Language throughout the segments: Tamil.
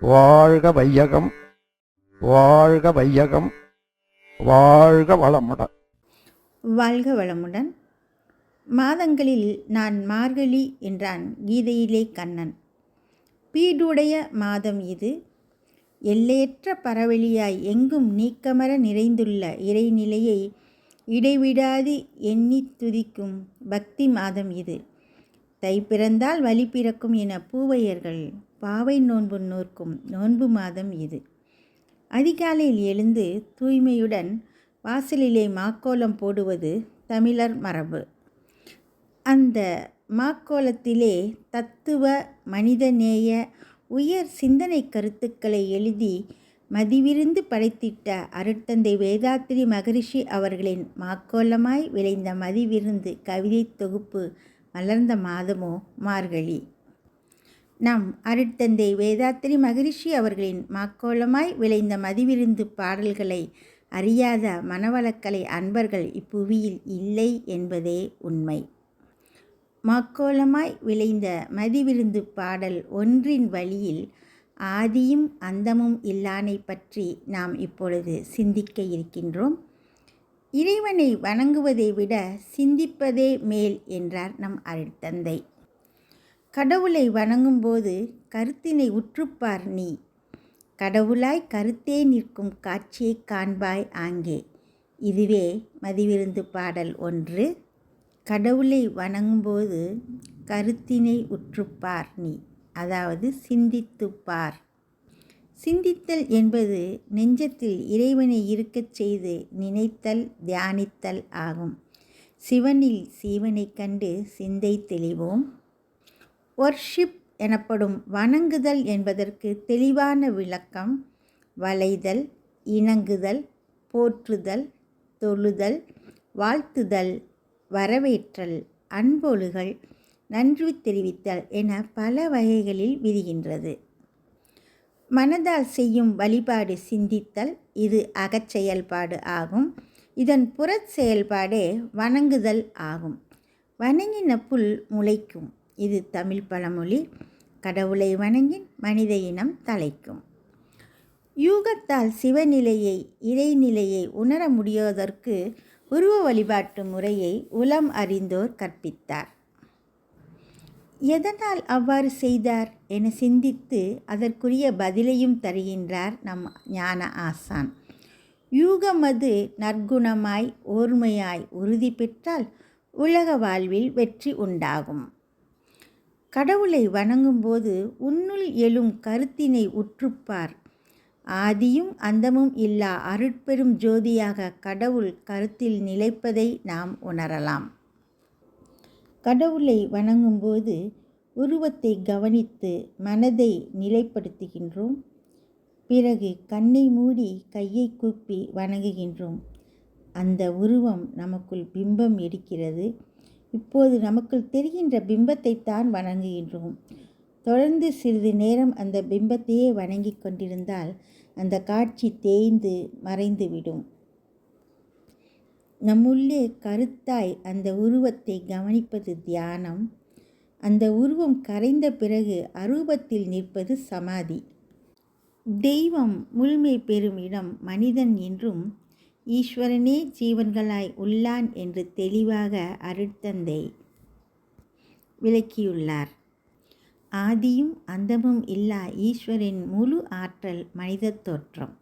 வாழ்க வையகம் வாழ்க வையகம் வாழ்க வளமுடன். வாழ்க வளமுடன். மாதங்களில் நான் மார்கழி என்றான் கீதையிலே கண்ணன். பீடுடைய மாதம் இது. எல்லையற்ற பரவெளியாய் எங்கும் நீக்கமர நிறைந்துள்ள இறைநிலையை இடைவிடாது எண்ணித் துதிக்கும் பக்தி மாதம் இது. தை பிறந்தால் வழி பிறக்கும் என பூவையர்கள் பாவை நோன்பு நோர்க்கும் நோன்பு மாதம் இது. அதிகாலையில் எழுந்து தூய்மையுடன் வாசலிலே மாக்கோலம் போடுவது தமிழர் மரபு. அந்த மாக்கோலத்திலே தத்துவ மனிதநேய உயர் சிந்தனை கருத்துக்களை எழுதி மதிவிருந்து படைத்திட்ட அருட்தந்தை வேதாத்திரி மகரிஷி அவர்களின் மாக்கோலமாய் விளைந்த மதிவிருந்து கவிதை தொகுப்பு மலர்ந்த மாதமோ மார்கழி. நம் அருட்தந்தை வேதாத்திரி மகரிஷி அவர்களின் மாக்கோலமாய் விளைந்த மதிவிருந்து பாடல்களை அறியாத மனவளக்கலை அன்பர்கள் இப்புவியில் இல்லை என்பதே உண்மை. மாக்கோலமாய் விளைந்த மதிவிருந்து பாடல் ஒன்றின் வழியில் ஆதியும் அந்தமும் இல்லானை பற்றி நாம் இப்பொழுது சிந்திக்க இருக்கின்றோம். இறைவனை வணங்குவதை விட சிந்திப்பதே மேல் என்றார் நம் அருட்தந்தை. கடவுளை வணங்கும்போது கருத்தினை உற்றுப்பார் நீ. கடவுளாய் கருத்தே நிற்கும் காட்சியை காண்பாய் ஆங்கே. இதுவே மதிவிருந்து பாடல் ஒன்று. கடவுளை வணங்கும்போது கருத்தினை உற்றுப்பார் நீ. அதாவது சிந்தித்துப்பார் சிந்தித்தல் என்பது நெஞ்சத்தில் இறைவனை இருக்கச் செய்து நினைத்தல் தியானித்தல் ஆகும். சிவனில் சீவனைக் கண்டு சிந்தை தெளிவோம். ஒர்ஷிப் எனப்படும் வணங்குதல் என்பதற்கு தெளிவான விளக்கம் வளைதல் இணங்குதல் போற்றுதல் தொழுதல் வாழ்த்துதல் வரவேற்றல் அன்பொழுகள் நன்றி தெரிவித்தல் என பல வகைகளில் விரிகின்றது. மனதால் செய்யும் வழிபாடு சிந்தித்தல் இது அகச்செயல்பாடு ஆகும். இதன் புறச் செயல்பாடே வணங்குதல் ஆகும். வணங்கின புல் முளைக்கும். இது தமிழ் பழமொழி. கடவுளை வணங்கின் மனித இனம் தலைக்கும். யூகத்தால் சிவநிலையை இறைநிலையை உணர முடியாதற்கு உருவ வழிபாட்டு முறையை உலம் அறிந்தோர் கற்பித்தார். எதனால் அவ்வாறு செய்தார் என சிந்தித்து அதற்குரிய பதிலையும் தருகின்றார் நம் ஞான ஆசான். யூகமது நற்குணமாய் ஓர்மையாய் உறுதி பெற்றால் உலக வாழ்வில் வெற்றி உண்டாகும். கடவுளை வணங்கும்போது உன்னுள் எழும் கருத்தினை உற்றுப்பார். ஆதியும் அந்தமும் இல்லா அருட்பெரும் ஜோதியாக கடவுள் கருத்தில் நிலைப்பதை நாம் உணரலாம். கடவுளை வணங்கும்போது உருவத்தை கவனித்து மனதை நிலைப்படுத்துகின்றோம். பிறகு கண்ணை மூடி கையை கூப்பி வணங்குகின்றோம். அந்த உருவம் நமக்குள் பிம்பம் எடுக்கிறது. இப்போது நமக்குள் தெரிகின்ற பிம்பத்தைத்தான் வணங்குகின்றோம். தொடர்ந்து சிறிது நேரம் அந்த பிம்பத்தையே வணங்கி கொண்டிருந்தால் அந்த காட்சி தேய்ந்து மறைந்துவிடும். நம்முள்ளே கருத்தாய் அந்த உருவத்தை கவனிப்பது தியானம். அந்த உருவம் கரைந்த பிறகு அரூபத்தில் நிற்பது சமாதி. தெய்வம் முழுமை பெறும் இடம் மனிதன் என்றும் ஈஸ்வரனே ஜீவன்களாய் உள்ளான் என்று தெளிவாக அருட்தந்தை விளக்கியுள்ளார். ஆதியும் அந்தமும் இல்லா ஈஸ்வரின் முழு ஆற்றல் மனித தோற்றம்.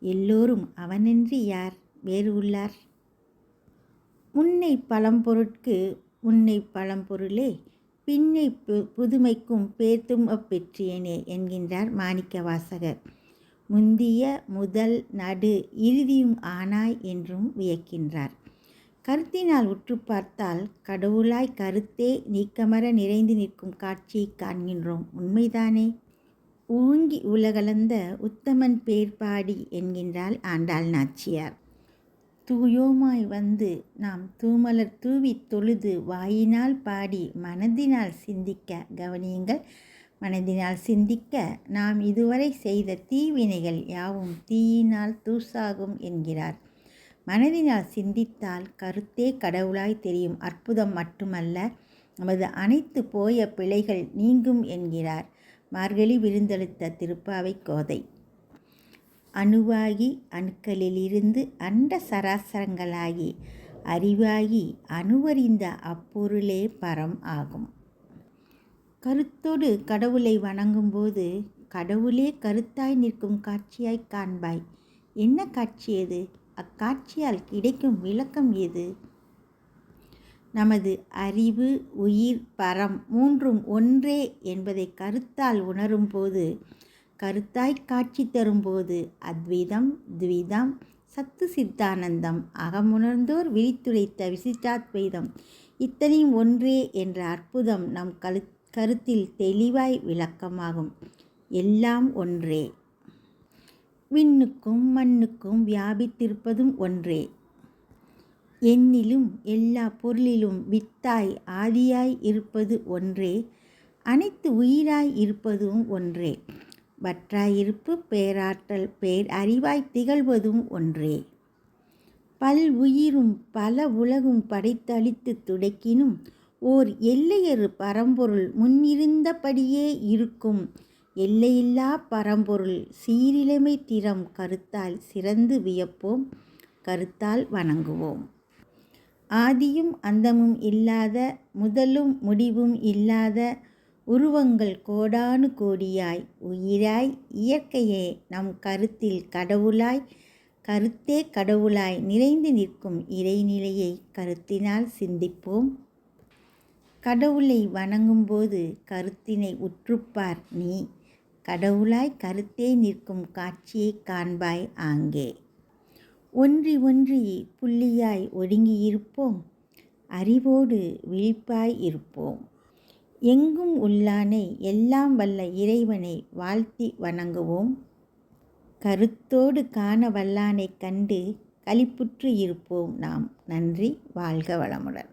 எல்லோரும் அவனின்றி யார்? வேறு உள்ளார்? முன்னை பழம்பொருட்கு உன்னை பழம்பொருளே பின்னை பு புதுமைக்கும் பேத்தும் அப்பெற்றியனே என்கின்றார் மாணிக்க வாசகர் முந்திய முதல் நடு இறுதியும் ஆனாய் என்றும் வியக்கின்றார். கருத்தினால் உற்று பார்த்தால் கடவுளாய் கருத்தே நீக்கமர நிறைந்து நிற்கும் காட்சியை காண்கின்றோம். உண்மைதானே? ஊங்கி உலகலந்த உத்தமன் பேர் பாடி என்கின்றாள் ஆண்டாள் நாச்சியார். தூயோமாய் வந்து நாம் தூமலர் தூவி தொழுது வாயினால் பாடி மனதினால் சிந்திக்க கவனியுங்கள். மனதினால் சிந்திக்க நாம் இதுவரை செய்த தீவினைகள் யாவும் தீயினால் தூசாகும் என்கிறார். மனதினால் சிந்தித்தால் கருத்தே கடவுளாய் தெரியும். அற்புதம் மட்டுமல்ல நமது அனைத்து போய பிழைகள் நீங்கும் என்கிறார். மார்கழி விருந்தளித்த திருப்பாவை கோதை. அணுவாகி அணுக்களிலிருந்து அண்ட சராசரங்களாகி அறிவாகி அணுவறிந்த அப்பொருளே பரம் ஆகும். கருத்தோடு கடவுளை வணங்கும்போது கடவுளே கருத்தாய் நிற்கும் காட்சியாய் காண்பாய். என்ன காட்சி எது அக்காட்சியால் கிடைக்கும் விளக்கம் எது? நமது அறிவு உயிர் பரம் மூன்றும் ஒன்றே என்பதை கருத்தால் உணரும்போது கருத்தாய் காட்சி தரும்போது அத்வைதம் துவிதம் சத்து சித்தானந்தம் அகமுணர்ந்தோர் விழித்துரைத்த விசிட்டாத்வைதம் இத்தனையும் ஒன்றே என்ற அற்புதம் நம் கரு கருத்தில் தெளிவாய் விளக்கமாகும். எல்லாம் ஒன்றே. விண்ணுக்கும் மண்ணுக்கும் வியாபித்திருப்பதும் ஒன்றே. என்னிலும் எல்லா பொருளிலும் வித்தாய் ஆதியாய் இருப்பது ஒன்றே. அனைத்து உயிராய் இருப்பதும் ஒன்றே. வற்றாயிருப்பு பேராற்றல் பேர் அறிவாய் திகழ்வதும் ஒன்றே. பல் உயிரும் பல உலகும் படைத்தளித்து துடைக்கினும் ஓர் எல்லையறு பரம்பொருள் முன்னிருந்தபடியே இருக்கும். எல்லையில்லா பரம்பொருள் சீரிலைமை திறம் கருத்தால் சிறந்து வியப்போம் கருத்தால் வணங்குவோம். ஆதியும் அந்தமும் இல்லாத முதலும் முடிவும் இல்லாத உருவங்கள் கோடானு கோடியாய் உயிராய் இயற்கையே நம் கருத்தில் கடவுளாய் கருத்தே கடவுளாய் நிறைந்து நிற்கும் இறைநிலையை கருத்தினால் சிந்திப்போம். கடவுளை வணங்கும்போது கருத்தினை உற்றுப்பார் நீ. கடவுளாய் கருத்தே நிற்கும் காட்சியை காண்பாய் ஆங்கே. ஒன்றி ஒன்றி புள்ளியாய் ஒடுங்கியிருப்போம். அறிவோடு விழிப்பாய் இருப்போம். எங்கும் உள்ளானை எல்லாம் வல்ல இறைவனை வாழ்த்தி வணங்குவோம். கருத்தோடு காண வல்லானை கண்டு களிப்புற்று இருப்போம் நாம். நன்றி. வாழ்க வளமுடன்.